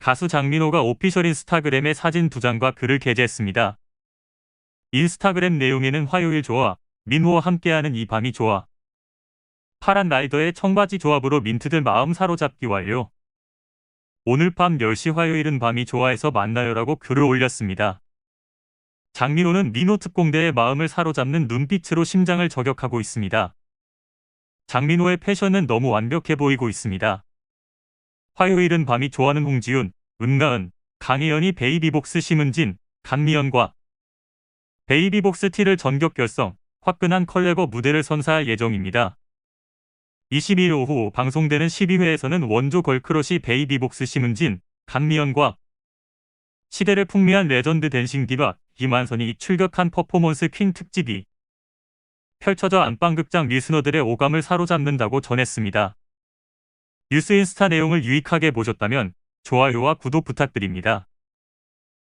가수 장민호가 오피셜 인스타그램에 사진 두 장과 글을 게재했습니다. 인스타그램 내용에는 화요일 좋아, 민호와 함께하는 이 밤이 좋아. 파란 라이더의 청바지 조합으로 민트들 마음 사로잡기 완료. 오늘 밤 10시 화요일은 밤이 좋아해서 만나요라고 글을 올렸습니다. 장민호는 민호 특공대의 마음을 사로잡는 눈빛으로 심장을 저격하고 있습니다. 장민호의 패션은 너무 완벽해 보이고 있습니다. 화요일은 밤이 좋아하는 홍지윤, 은가은, 강혜연이 베이비복스 심은진, 강미연과 베이비복스 티를 전격 결성, 화끈한 컬레버 무대를 선사할 예정입니다. 22일 오후 방송되는 12회에서는 원조 걸크러시 베이비복스 심은진, 강미연과 시대를 풍미한 레전드 댄싱 디바 김한선이 출격한 퍼포먼스 퀸 특집이 펼쳐져 안방극장 리스너들의 오감을 사로잡는다고 전했습니다. 뉴스 인스타 내용을 유익하게 보셨다면 좋아요와 구독 부탁드립니다.